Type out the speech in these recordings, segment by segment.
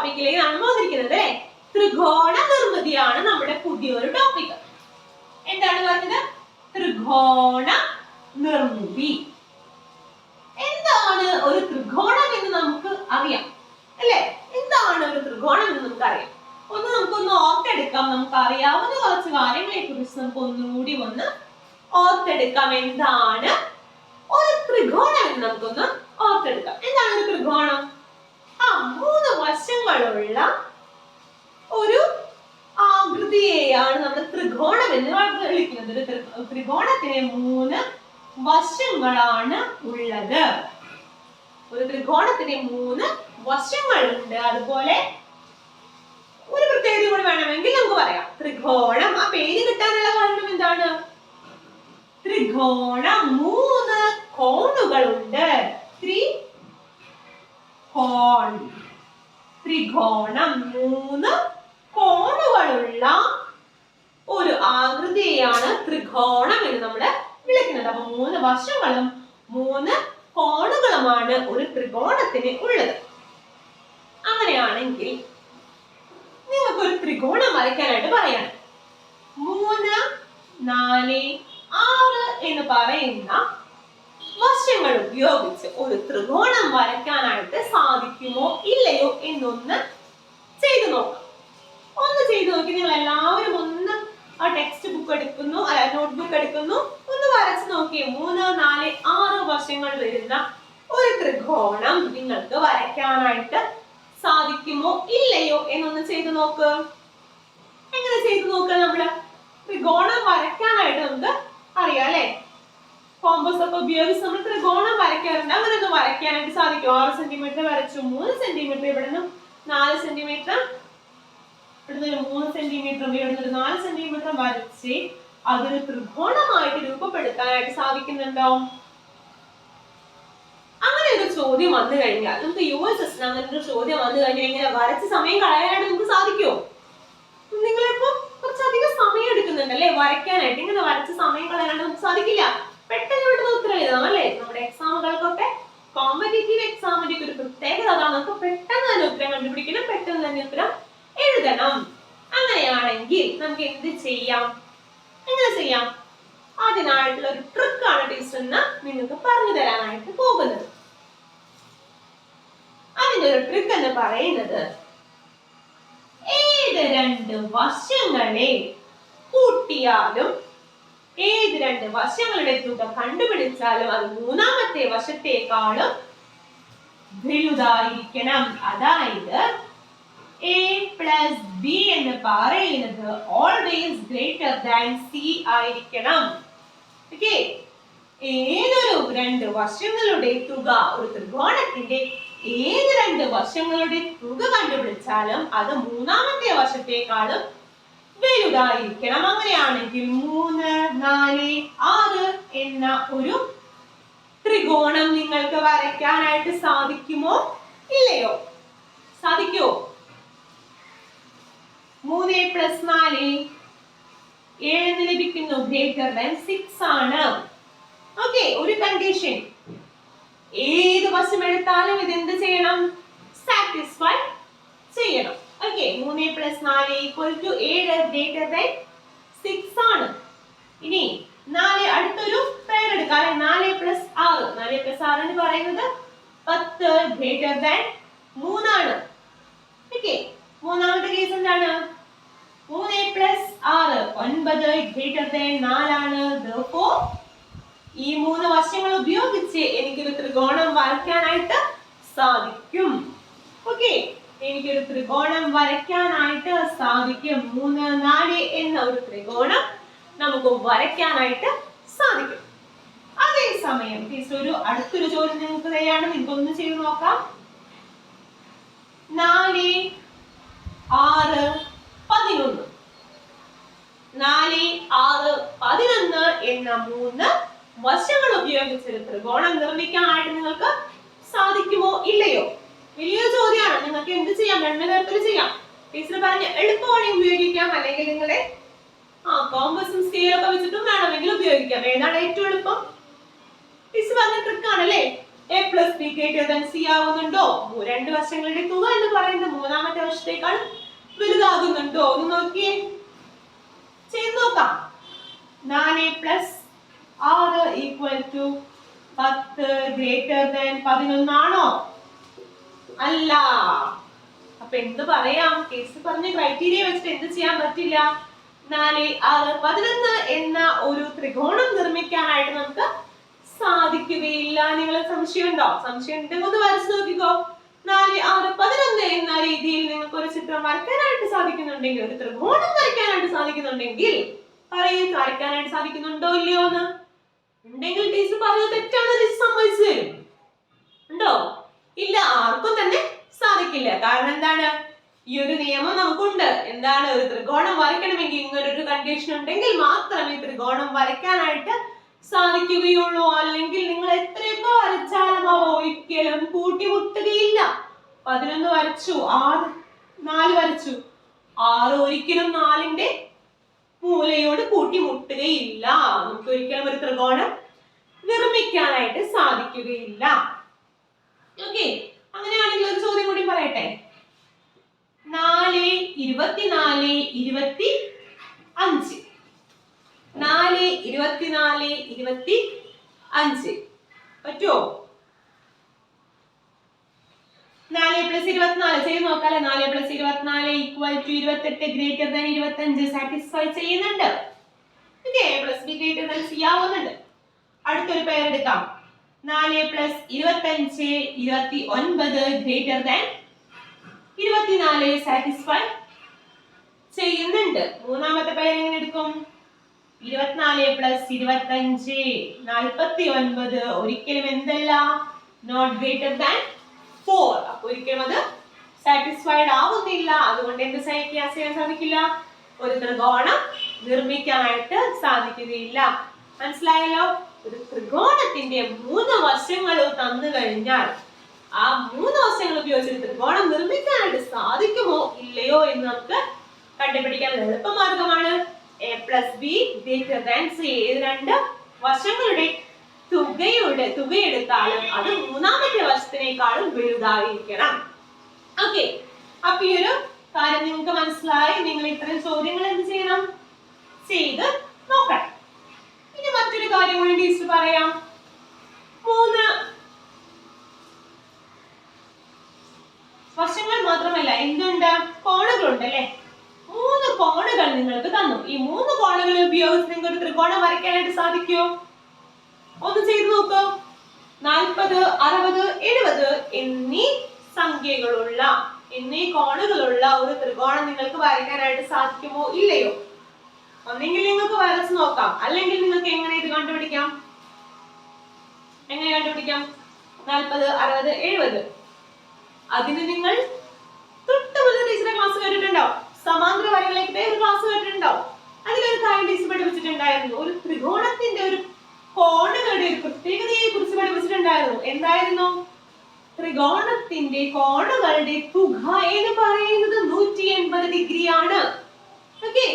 ടോപ്പിക്കിലേക്ക് നമ്മൾ വന്നിരിക്കുന്നത് അല്ലേ? ത്രികോണ നിർമ്മിതിയാണ് നമ്മുടെ പുതിയൊരു ടോപ്പിക് എന്താണ് പറഞ്ഞത്? ത്രികോണ നിർമ്മിതി. എന്താണ് ഒരു ത്രികോണം എന്ന് നമുക്ക് അറിയാം. അല്ലേ? എന്താണ് ഒരു ത്രികോണം എന്ന് നമുക്ക് അറിയാം. ഒന്ന് നമുക്കൊന്ന് ഓർത്തെടുക്കാം. നമുക്ക് അറിയാവുന്ന കുറച്ച് കാര്യങ്ങളെ കുറിച്ച് നമുക്ക് ഒന്നുകൂടി ഒന്ന് ഓർത്തെടുക്കാം. എന്താണ് ഒരു ത്രികോണം എന്ന് നമുക്കൊന്ന് ഓർത്തെടുക്കാം. എന്താണ് ഒരു ത്രികോണം? മൂന്ന് വശങ്ങളുള്ള ഒരു ആകൃതിയെയാണ് നമ്മൾ ത്രികോണം എന്ന് വിളിക്കുന്നത് ത്രികോണത്തിന് മൂന്ന് വശങ്ങളാണ് ഉള്ളത്. ഒരു ത്രികോണത്തിന് മൂന്ന് വശങ്ങളുണ്ട്. അതുപോലെ ഒരു പ്രത്യേകത കൂടി വേണമെങ്കിൽ നമുക്ക് പറയാം. ത്രികോണം ആ പേര് കിട്ടാനുള്ള കാരണം എന്താണ്? ത്രികോണം മൂന്ന് കോണുകളുണ്ട്. ത്രി കോൺ ത്രികോണം മൂന്ന് കോണുകളുള്ള ഒരു ആകൃതിയാണ് ത്രികോണം എന്ന് നമ്മൾ വിളിക്കുന്നത്. അപ്പൊ മൂന്ന് വശങ്ങളും മൂന്ന് കോണുകളുമാണ് ഒരു ത്രികോണത്തിന് ഉള്ളത്. അങ്ങനെയാണെങ്കിൽ നിങ്ങൾക്ക് ഒരു ത്രികോണം വരയ്ക്കാനായിട്ട് പറയാം മൂന്ന് നാല് ആറ് എന്ന് പറയുന്ന വശങ്ങൾ ഉപയോഗിച്ച് ഒരു ത്രികോണം വരയ്ക്കാനായിട്ട് സാധിക്കുമോ ഇല്ലയോ എന്നൊന്ന് ചെയ്തു നോക്കാം. ഒന്ന് ചെയ്തു നോക്കി നിങ്ങൾ എല്ലാവരും ഒന്ന് ആ ടെക്സ്റ്റ് ബുക്ക് എടുക്കുന്നു അല്ല നോട്ട് ബുക്ക് എടുക്കുന്നു. ഒന്ന് വരച്ച് നോക്കിയേ മൂന്ന് നാല് ആറ് വശങ്ങൾ വരുന്ന ഒരു ത്രികോണം നിങ്ങൾക്ക് വരയ്ക്കാനായിട്ട് സാധിക്കുമോ ഇല്ലയോ എന്നൊന്ന് ചെയ്തു നോക്ക്. എങ്ങനെ ചെയ്തു നോക്കുക നമ്മൾ? ത്രികോണം വരയ്ക്കാനായിട്ട് നമുക്ക് അറിയാം അല്ലെ? കോമ്പസ് ഒക്കെ ഉപയോഗിച്ച് നമ്മൾ ത്രികോണം വരയ്ക്കാറുണ്ട്. അങ്ങനെ ഒന്ന് വരയ്ക്കാനായിട്ട് സാധിക്കും. ആറ് സെന്റിമീറ്റർ വരച്ചു മൂന്ന് സെന്റിമീറ്റർ ഇവിടെ നിന്ന് നാല് സെന്റിമീറ്റർ ഇവിടുന്ന് ഒരു മൂന്ന് സെന്റിമീറ്റർ ഇവിടുന്ന് ഒരു നാല് സെന്റിമീറ്റർ വരച്ച് അതൊരു ത്രികോണമായിട്ട് രൂപപ്പെടുത്താനായിട്ട് സാധിക്കുന്നുണ്ടോ? അങ്ങനെ ഒരു ചോദ്യം വന്നു കഴിഞ്ഞാൽ നമുക്ക് യു എസ് എസ് അങ്ങനെ ഒരു ചോദ്യം വന്നു കഴിഞ്ഞാൽ ഇങ്ങനെ വരച്ച് സമയം കളയാനായിട്ട് നമുക്ക് സാധിക്കുമോ? നിങ്ങളിപ്പോ കുറച്ചധികം സമയം എടുക്കുന്നുണ്ട് അല്ലേ വരയ്ക്കാനായിട്ട്? ഇങ്ങനെ വരച്ച് സമയം കളയാനായിട്ട് നമുക്ക് സാധിക്കില്ല. പെട്ടെന്ന് പെട്ടെന്ന് ഉത്തരം എഴുതാം അല്ലേ? നമ്മുടെ എക്സാമുകൾക്കൊക്കെ കോമ്പറ്റേറ്റീവ് എക്സാമിന്റെ ഒരു പ്രത്യേകത അതാണ്. നമുക്ക് പെട്ടെന്ന് തന്നെ ഉത്തരം കണ്ടുപിടിക്കണം പെട്ടെന്ന് തന്നെ ഉത്തരം എഴുതണം. അങ്ങനെയാണെങ്കിൽ നമുക്ക് എന്ത് ചെയ്യാം? എങ്ങനെ ചെയ്യാം? അതിനായിട്ടുള്ള ഒരു ആണ് ടീച്ചർ എന്ന് നിങ്ങൾക്ക് പറഞ്ഞു തരാനായിട്ട് പോകുന്നത്. അതിന്റെ ഒരു ട്രിക്ക് എന്ന് പറയുന്നത് ഏത് രണ്ട് വശങ്ങളെ കൂട്ടിയാലും ഏത് രണ്ട് വശങ്ങളുടെ തുക കണ്ടുപിടിച്ചാലും അത് മൂന്നാമത്തെ വശത്തേക്കാളും വലുതായിരിക്കണം. അതായത് എ പ്ലസ് ബി എന്ന് പറയുന്നത് ഓൾവേസ് ഗ്രേറ്റർ ദാൻ സി ആയിരിക്കണം. ഏതൊരു രണ്ട് വശങ്ങളുടെ തുക ഒരു ത്രികോണത്തിന്റെ ഏത് രണ്ട് വശങ്ങളുടെ തുക കണ്ടുപിടിച്ചാലും അത് മൂന്നാമത്തെ വശത്തേക്കാളും വലുതായിരിക്കണം. അങ്ങനെയാണെങ്കിൽ മൂന്ന് നാല് ആറ് എന്ന ഒരു ത്രികോണം നിങ്ങൾക്ക് വരയ്ക്കാനായിട്ട് സാധിക്കുമോ? ഇല്ലയോ? സാധിക്കുമോ മൂന്ന് പ്ലസ് നാല് ഏഴ് ലഭിക്കുന്നു. ഗ്രേറ്റർ ദാൻ സിക്സ് ആണ്. ഓക്കെ ഒരു കണ്ടീഷൻ ഏത് വശം എടുത്താലും ഇത് എന്ത് ചെയ്യണം? സാറ്റിസ്ഫൈ ചെയ്യണം. ഓക്കെ മൂന്ന് പ്ലസ് നാല് ഈക്വൽ ടു ഏഴ് ഗ്രേറ്റർ ദാൻ സിക്സ് ആണ്. ഇനി നാല് അടുത്തൊരു പേർ എടുക്കാം അല്ലെ? നാല് പ്ലസ് ആറ്. നാല് പ്ലസ് ആറ് എന്ന് പറയുന്നത് പത്ത് ഗ്രേറ്റർ ദാൻ മൂന്നാണ്. ഓക്കെ മൂന്നാമത്തെ കേസ് എന്താണ്? മൂന്ന് പ്ലസ് ആറ്. ഒൻപത് ഗ്രേറ്റർ ദാൻ നാലാണ്. ഈ മൂന്ന് വശങ്ങൾ ഉപയോഗിച്ച് എനിക്കൊരു ത്രികോണം വരയ്ക്കാനായിട്ട് സാധിക്കും. ഓക്കെ എനിക്കൊരു ത്രികോണം വരയ്ക്കാനായിട്ട് സാധിക്കും. മൂന്ന് നാല് എന്ന ഒരു ത്രികോണം നമുക്ക് വരയ്ക്കാനായിട്ട് സാധിക്കും. അതേസമയം ഒരു അടുത്തൊരു ചോദ്യം നിങ്ങൾക്ക് തയ്യാണ് നിങ്ങൾക്ക് ഒന്ന് ചെയ്ത് നോക്കാം. നാല് ആറ് പതിനൊന്ന്. നാല് ആറ് പതിനൊന്ന് എന്ന മൂന്ന് വശങ്ങൾ ഉപയോഗിച്ച് ഒരു ത്രികോണം നിർമ്മിക്കാനായിട്ട് നിങ്ങൾക്ക് സാധിക്കുമോ ഇല്ലയോ വലിയ ചോദ്യമാണ് നിങ്ങൾക്ക് എന്ത് ചെയ്യാം രണ്ട് തരത്തിൽ ചെയ്യാം എളുപ്പമാണെങ്കിൽ ഉപയോഗിക്കാം. അല്ലെങ്കിൽ നിങ്ങളുടെ ആ കോമ്പസും സ്കെയിലൊക്കെ വെച്ചിട്ടും വേണമെങ്കിൽ ഉപയോഗിക്കാം. ഏതാണ് ഏറ്റവും എളുപ്പം? മിസ് പറഞ്ഞ ട്രിക്കാണ് അല്ലേ? A plus B greater than C ആവുന്നുണ്ടോ? രണ്ട് വശങ്ങളുടെ തുക എന്ന് പറയുന്നത് മൂന്നാമത്തെ വശത്തേക്കാൾ വലുതാകുന്നുണ്ടോ? ഒന്ന് നോക്കിയേ. ചെയ്ത് നോക്കാം. നാല് പ്ലസ് ആറ് ഈക്വൽ ടു പത്ത് ഗ്രേറ്റർ ദാൻ പതിനൊന്നാണോ? അല്ല. അപ്പൊ എന്ത് പറയാം? കേസ് പറഞ്ഞ ക്രൈറ്റീരിയ വെച്ചിട്ട് എന്ത് ചെയ്യാൻ പറ്റില്ല? നാല് ആറ് പതിനൊന്ന് എന്ന ഒരു ത്രികോണം നിർമ്മിക്കാനായിട്ട് നമുക്ക് സാധിക്കുകയില്ല. നിങ്ങൾ സംശയമുണ്ടോ? സംശയം ഉണ്ടെങ്കിൽ ഒന്ന് വരച്ച് നോക്കിക്കോ. നാല് ആറ് പതിനൊന്ന് എന്ന രീതിയിൽ നിങ്ങൾക്ക് ഒരു ചിത്രം വരയ്ക്കാനായിട്ട് സാധിക്കുന്നുണ്ടെങ്കിൽ ഒരു ത്രികോണം വരയ്ക്കാനായിട്ട് സാധിക്കുന്നുണ്ടെങ്കിൽ പറയൂ വരയ്ക്കാനായിട്ട് സാധിക്കുന്നുണ്ടോ ഇല്ലയോ എന്ന്. ഉണ്ടെങ്കിൽ ടീച്ചർ പറഞ്ഞത് തെറ്റാണ്. ടീച്ചർ സമ്മതിച്ചു തരും. ഉണ്ടോ? ഇല്ല ആർക്കും തന്നെ സാധിക്കില്ല. കാരണം എന്താണ്? ഈ ഒരു നിയമം നമുക്കുണ്ട്. എന്താണ്? ഒരു ത്രികോണം വരയ്ക്കണമെങ്കിൽ ഇങ്ങനെ ഒരു കണ്ടീഷൻ ഉണ്ടെങ്കിൽ മാത്രമേ ത്രികോണം വരയ്ക്കാനായിട്ട് സാധിക്കുകയുള്ളൂ. അല്ലെങ്കിൽ നിങ്ങൾ എത്രയൊക്കെ വരച്ചാലും അവ ഒരിക്കലും കൂട്ടിമുട്ടുകയില്ല. പതിനൊന്ന് വരച്ചു. ആറ് നാല് വരച്ചു. ആറ് ഒരിക്കലും നാലിന്റെ മൂലയോട് കൂട്ടിമുട്ടുകയില്ല. നമുക്ക് ഒരിക്കലും ഒരു ത്രികോണം നിർമ്മിക്കാനായിട്ട് സാധിക്കുകയില്ല. ഓക്കെ അങ്ങനെയാണെങ്കിൽ ഒരു ചോദ്യം കൂടി പറയട്ടെ? നാല് ഇരുപത്തിനാല് ഇരുപത്തി അഞ്ച്. നാല് ഇരുപത്തിനാല് ഇരുപത്തി അഞ്ച്. പറ്റുമോ നാല് പ്ലസ് ഇരുപത്തിനാല് ചെയ്ത് നോക്കാല്ലേ നാല് പ്ലസ് ഇരുപത്തിനാല് ഈക്വൽ ടു ഇരുപത്തെട്ട് ഗ്രേറ്റർ ദാൻ ഇരുപത്തഞ്ച്. സാറ്റിസ്ഫൈ ചെയ്യുന്നുണ്ട്. Okay plus B greater than C ആവുന്നുണ്ട്. അടുത്തൊരു പേർ എടുക്കാം. നാല് പ്ലസ് ഇരുപത്തഞ്ച് ഇരുപത്തി ഒൻപത് ഗ്രേറ്റർ ദാൻ ഇരുപത്തിനാല് സാറ്റിസ്ഫൈ ചെയ്യുന്നുണ്ട്. മൂന്നാമത്തെ പേര് എങ്ങനെ എടുക്കും? ഇരുപത്തിനാല് പ്ലസ് ഇരുപത്തഞ്ച് നാൽപ്പത്തി ഒൻപത് ഒരിക്കലും എന്തല്ല? നോട്ട് ഗ്രേറ്റർ ദാൻ ഫോർ അപ്പൊ ഒരിക്കലും അത് സാറ്റിസ്ഫൈഡ് ആവുന്നില്ല. അതുകൊണ്ട് എന്ത് ചെയ്യാൻ സാധിക്കില്ല. ഒരു ത്രികോണം നിർമ്മിക്കാനായിട്ട് സാധിക്കുകയില്ല. മനസ്സിലായല്ലോ? ഒരു ത്രികോണത്തിന്റെ മൂന്ന് വശങ്ങൾ തന്നു കഴിഞ്ഞാൽ ആ മൂന്ന് വശങ്ങൾ ഉപയോഗിച്ച് ത്രികോണം നിർമ്മിക്കാനായിട്ട് സാധിക്കുമോ ഇല്ലയോ എന്ന് നമുക്ക് കണ്ടുപിടിക്കാൻ എളുപ്പമാർഗമാണ് എ പ്ലസ് ബി ഗ്രേറ്റർ സി ഇത് രണ്ട് വശങ്ങളുടെ തുകയുടെ തുകയെടുത്താലും അത് മൂന്നാമത്തെ വശത്തിനേക്കാളും വലുതായിരിക്കണം. ഓക്കെ അപ്പൊ ഈ ഒരു കാര്യം നിങ്ങൾക്ക് മനസ്സിലായി. നിങ്ങൾ ഇത്രയും ചോദ്യങ്ങൾ എന്ത് ചെയ്യണം? ചെയ്ത് നോക്കണം. മറ്റൊരു കാര്യം കൂടി ടീച്ചർ പറയാം. മൂന്ന്. വശങ്ങൾ മാത്രമല്ല എന്തുണ്ട്? കോണുകളുണ്ട് അല്ലെ? മൂന്ന് കോണുകൾ നിങ്ങൾക്ക് തന്നു. ഈ മൂന്ന് കോണുകൾ ഉപയോഗിച്ച് നിങ്ങൾക്ക് ഒരു ത്രികോണം വരയ്ക്കാനായിട്ട് സാധിക്കുമോ? ഒന്ന് ചെയ്തു നോക്കൂ. നാൽപ്പത് അറുപത് എഴുപത് എന്നീ സംഖ്യകളുള്ള എന്നീ കോണുകളുള്ള ഒരു ത്രികോണം നിങ്ങൾക്ക് വരയ്ക്കാനായിട്ട് സാധിക്കുമോ ഇല്ലയോ? ഒന്നെങ്കിൽ നിങ്ങൾക്ക് വരച്ച് നോക്കാം. അല്ലെങ്കിൽ നിങ്ങൾക്ക് എങ്ങനെ ഇത് കണ്ടുപിടിക്കാം? എങ്ങനെ കണ്ടുപിടിക്കാം? നാൽപ്പത് അറുപത് എഴുപത്. അതിന് നിങ്ങൾ തൊട്ട് മുതൽ ടീച്ചറെ ക്ലാസ് കേട്ടിട്ടുണ്ടോ സമാന്തര വരകളിലേക്ക് ഒരു ക്ലാസ് കേട്ടിട്ടുണ്ടോ അതിലൊരു കാര്യം ടീച്ചർ പഠിപ്പിച്ചിട്ടുണ്ടായിരുന്നു ഒരു ത്രികോണത്തിന്റെ ഒരു കോണുകളുടെ ഒരു പ്രത്യേകതയെ കുറിച്ച് പഠിപ്പിച്ചിട്ടുണ്ടായിരുന്നു എന്തായിരുന്നു ത്രികോണത്തിന്റെ കോണുകളുടെ തുക എന്ന് പറയുന്നത് നൂറ്റി എൺപത് ഡിഗ്രി ആണ് ഓക്കെ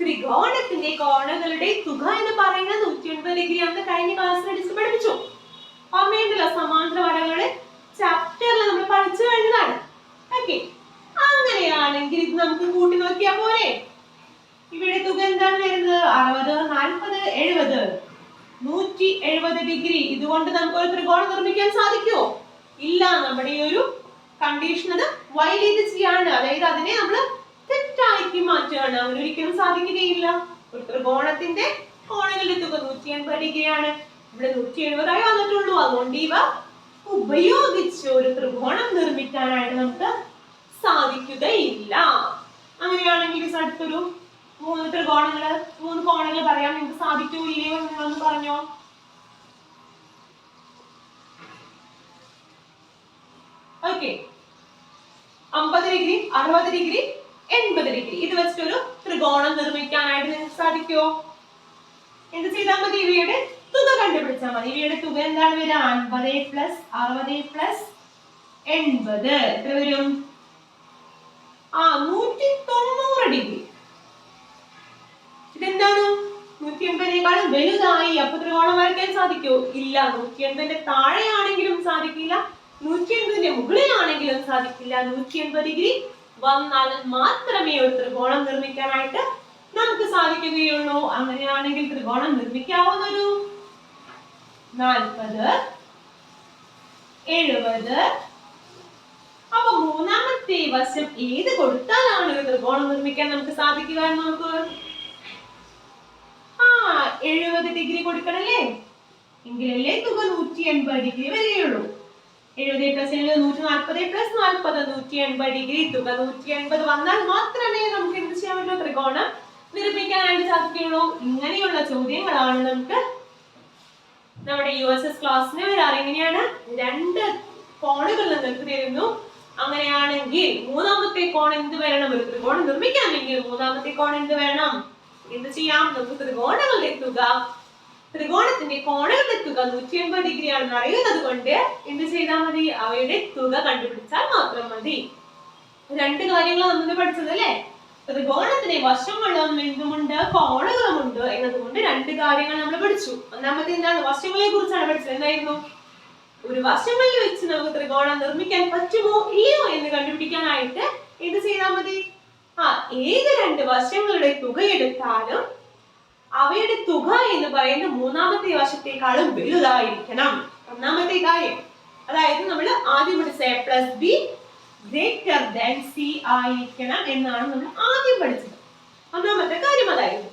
ത്രികോണത്തിന്റെ കോണുകളുടെ തുക എന്ന് പറയുന്നത് നൂറ്റി എൺപത് ഡിഗ്രി ആണെന്ന് കഴിഞ്ഞ ക്ലാസ്സിൽ അടിച്ച് പഠിപ്പിച്ചു. ഓർമ്മയുണ്ടല്ലോ സമാന്തര വരകളുടെ ചാപ്റ്ററിൽ നമ്മൾ പഠിച്ചു കഴിഞ്ഞതാണ്. ഓക്കെ അങ്ങനെയാണെങ്കിൽ ഇത് നമുക്ക് കൂട്ടി നോക്കിയാ പോരെ. ഇവിടെ തുക എന്താണ് വരുന്നത്? അറുപത് നാൽപ്പത് എഴുപത്. നൂറ്റി എഴുപത് ഡിഗ്രി ഇതുകൊണ്ട് നമുക്ക് ഒരു ത്രികോണം നിർമ്മിക്കാൻ സാധിക്കുമോ ഇല്ല നമ്മുടെ ഈ ഒരു കണ്ടീഷൻ അത് വയലേറ്റ് ചെയ്യാണ്. അതായത് അതിനെ നമ്മൾ തെറ്റാക്കി മാറ്റുകയാണ്. അങ്ങനെ ഒരിക്കലും സാധിക്കുകയില്ല. ഒരു ത്രികോണത്തിന്റെ കോണുകളുടെ തുക നൂറ്റി എൺപത് ഡിഗ്രിയാണ്. ഇവിടെ നൂറ്റി എഴുപതായി വന്നിട്ടുള്ളൂ. അതുകൊണ്ട് ഇവ ഉപയോഗിച്ച് ഒരു ത്രികോണം നിർമ്മിക്കാനായിട്ട് നമുക്ക് സാധിക്കുകയില്ല. അങ്ങനെയാണെങ്കിൽ അടുത്തൊരു മൂന്ന് ത്രികോണങ്ങൾ മൂന്ന് കോണങ്ങൾ പറയാൻ നിങ്ങൾക്ക് സാധിക്കൂ ഇല്ലയോ നിങ്ങളൊന്ന് പറഞ്ഞോ? ഓക്കെ. അമ്പത് ഡിഗ്രി അറുപത് ഡിഗ്രി എൺപത് ഡിഗ്രി. ഇത് വെച്ചിട്ടൊരു ത്രികോണം നിർമ്മിക്കാനായിട്ട് നിങ്ങൾക്ക് സാധിക്കുമോ എന്ത് ചെയ്താൽ മതി? ഇവയുടെ തുക കണ്ടുപിടിച്ചാൽ മതി. ഇവയുടെ തുക എന്താണ് വരിക? അൻപത് പ്ലസ് അറുപത് പ്ലസ് എൺപത്. എത്ര വരും? ആ നൂറ്റി തൊണ്ണൂറ് ഡിഗ്രി. ഇതെന്താണ്? നൂറ്റി എൺപതിനെ എൺപതിനേക്കാളും വലുതായി. അപ്പൊ ത്രികോണം വരയ്ക്കാൻ സാധിക്കുമോ ഇല്ല. നൂറ്റി എൺപതിന്റെ താഴെയാണെങ്കിലും സാധിക്കില്ല. നൂറ്റി എൺപതിന്റെ മുകളിലാണെങ്കിലും സാധിക്കില്ല. നൂറ്റി എൺപത് ഡിഗ്രി വന്നാൽ മാത്രമേ ഒരു ത്രികോണം നിർമ്മിക്കാനായിട്ട് നമുക്ക് സാധിക്കുകയുള്ളൂ. അങ്ങനെയാണെങ്കിൽ ത്രികോണം നിർമ്മിക്കാവുന്ന ഒരു നാൽപ്പത് എഴുപത്. അപ്പൊ മൂന്നാമത്തെ വശം ഏത് കൊടുത്താലാണ് ഒരു ത്രികോണം നിർമ്മിക്കാൻ നമുക്ക് സാധിക്കുക എന്ന് നമുക്ക് ആ എഴുപത് ഡിഗ്രി കൊടുക്കണല്ലേ? എങ്കിലല്ലേ തുക നൂറ്റി എൺപത് ഡിഗ്രി വരികയുള്ളൂ. എഴുപത് പ്ലസ് എഴുപത് നൂറ്റി നാൽപ്പത് പ്ലസ് നാൽപ്പത് നൂറ്റി എൺപത് ഡിഗ്രി. തുക നൂറ്റി എൺപത് വന്നാൽ മാത്രമേ നമുക്ക് എന്ത് ചെയ്യാൻ പറ്റൂ? ത്രികോണം നിർമ്മിക്കാനായിട്ട് സാധിക്കുകയുള്ളൂ. ഇങ്ങനെയുള്ള ചോദ്യങ്ങളാണ് നമുക്ക് നമ്മുടെ യു എസ് എസ് ക്ലാസ്സിന് വരാറ് രണ്ട് കോണുകൾ നിങ്ങൾക്ക് തരുന്നു. അങ്ങനെയാണെങ്കിൽ മൂന്നാമത്തെ കോൺ എന്ത് വരണം? ഒരു ത്രികോണം നിർമ്മിക്കാമെങ്കിൽ മൂന്നാമത്തെ കോൺ എന്ത് വേണം എന്ത് ചെയ്യാം? നമുക്ക് ത്രികോണങ്ങളുടെ തുക ത്രികോണത്തിന്റെ കോണുകളുടെ തുക നൂറ്റി എൺപത് ഡിഗ്രി ആണെന്ന് അറിയുന്നത് കൊണ്ട് എന്ത് ചെയ്താൽ മതി? അവയുടെ തുക കണ്ടുപിടിച്ചാൽ മാത്രം മതി. രണ്ട് കാര്യങ്ങളാണ് നമ്മൾ പഠിച്ചത് അല്ലേ? ത്രികോണത്തിന് വശങ്ങളും എന്തുമുണ്ട്? കോണുകളുമുണ്ട്. എന്നതുകൊണ്ട് രണ്ട് കാര്യങ്ങൾ നമ്മൾ പഠിച്ചു. ഒന്നാമത്തെ എന്താണ്? വശങ്ങളെ കുറിച്ചാണ് പഠിച്ചത്. എന്തായിരുന്നു? ഒരു വശങ്ങളിൽ വെച്ച് നമുക്ക് ത്രികോണം നിർമ്മിക്കാൻ പറ്റുമോ? ഇല്ലയോ എന്ന് കണ്ടുപിടിക്കാനായിട്ട് എന്ത് ചെയ്താൽ മതി? ആ ഏത് രണ്ട് വശങ്ങളുടെ തുക എടുത്താലും അവയുടെ തുക എന്ന് പറയുന്ന മൂന്നാമത്തെ വശത്തേക്കാളും വലുതായിരിക്കണം. ഒന്നാമത്തെ കാര്യം. അതായത് നമ്മൾ ആദ്യം പഠിച്ച A plus B greater than C ആയിരിക്കണം എന്നാണ് നമ്മൾ ആദ്യം പഠിച്ചത്. ഒന്നാമത്തെ കാര്യം അതായിരുന്നു.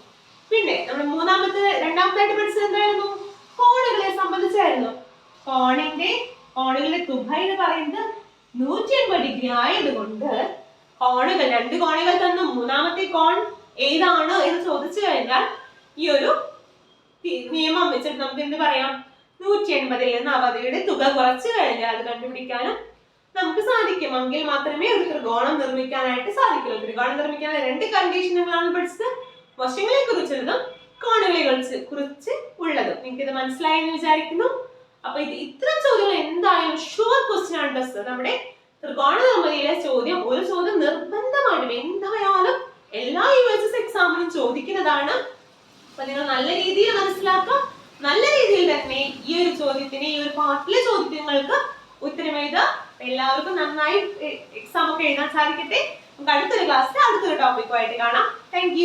പിന്നെ നമ്മൾ മൂന്നാമത്തെ രണ്ടാമത്തായിട്ട് പഠിച്ചത് എന്തായിരുന്നു? കോണുകളെ സംബന്ധിച്ചായിരുന്നു. കോണിന്റെ കോണുകളുടെ തുക എന്ന് പറയുന്നത് നൂറ്റി എൺപത് ഡിഗ്രി ആയതുകൊണ്ട് കോണുകൾ രണ്ട് കോണുകൾ തന്നു. മൂന്നാമത്തെ കോൺ ഏതാണ് എന്ന് ചോദിച്ചു കഴിഞ്ഞാൽ ഈ ഒരു നിയമം വെച്ചിട്ട് നമുക്ക് എന്ത് പറയാം? നൂറ്റി എൺപതിൽ നിന്ന് അവധിയുടെ തുക കുറച്ചു കഴിഞ്ഞാൽ അത് കണ്ടുപിടിക്കാനും നമുക്ക് സാധിക്കും. എങ്കിൽ മാത്രമേ ഒരു ത്രികോണം നിർമ്മിക്കാനായിട്ട് സാധിക്കുള്ളൂ. ത്രികോണം നിർമ്മിക്കാൻ രണ്ട് കണ്ടീഷനുകളാണ് പഠിച്ചത്. വശങ്ങളെ കുറിച്ചുള്ളതും കോണുകളെ കുറിച്ച് കുറിച്ച് ഉള്ളതും. നിങ്ങൾക്ക് ഇത് മനസ്സിലായി എന്ന് വിചാരിക്കുന്നു. അപ്പൊ ഇത് ഇത്തരം ചോദ്യങ്ങൾ എന്തായാലും ഷുവർ ക്വസ്റ്റ്യൻ ആണ് ടെസ്റ്റ് നമ്മുടെ ത്രികോണ നിർമ്മിതിയിലെ ചോദ്യം ഒരു ചോദ്യം നിർബന്ധമായിട്ടും എന്തായാലും എല്ലാ യു എസ് എസ് എക്സാമിനും ചോദിക്കുന്നതാണ്. അപ്പൊ നിങ്ങൾ നല്ല രീതിയിൽ മനസ്സിലാക്കുക. നല്ല രീതിയിൽ തന്നെ ഈ ഒരു ചോദ്യത്തിന് ഈ ഒരു പാട്ടിലെ ചോദ്യങ്ങൾക്ക് ഉത്തരം എല്ലാവർക്കും നന്നായി എക്സാം ഒക്കെ എഴുതാൻ സാധിക്കട്ടെ. നമുക്ക് അടുത്തൊരു ക്ലാസ്സിൽ അടുത്തൊരു ടോപ്പിക്കുമായിട്ട് കാണാം. താങ്ക്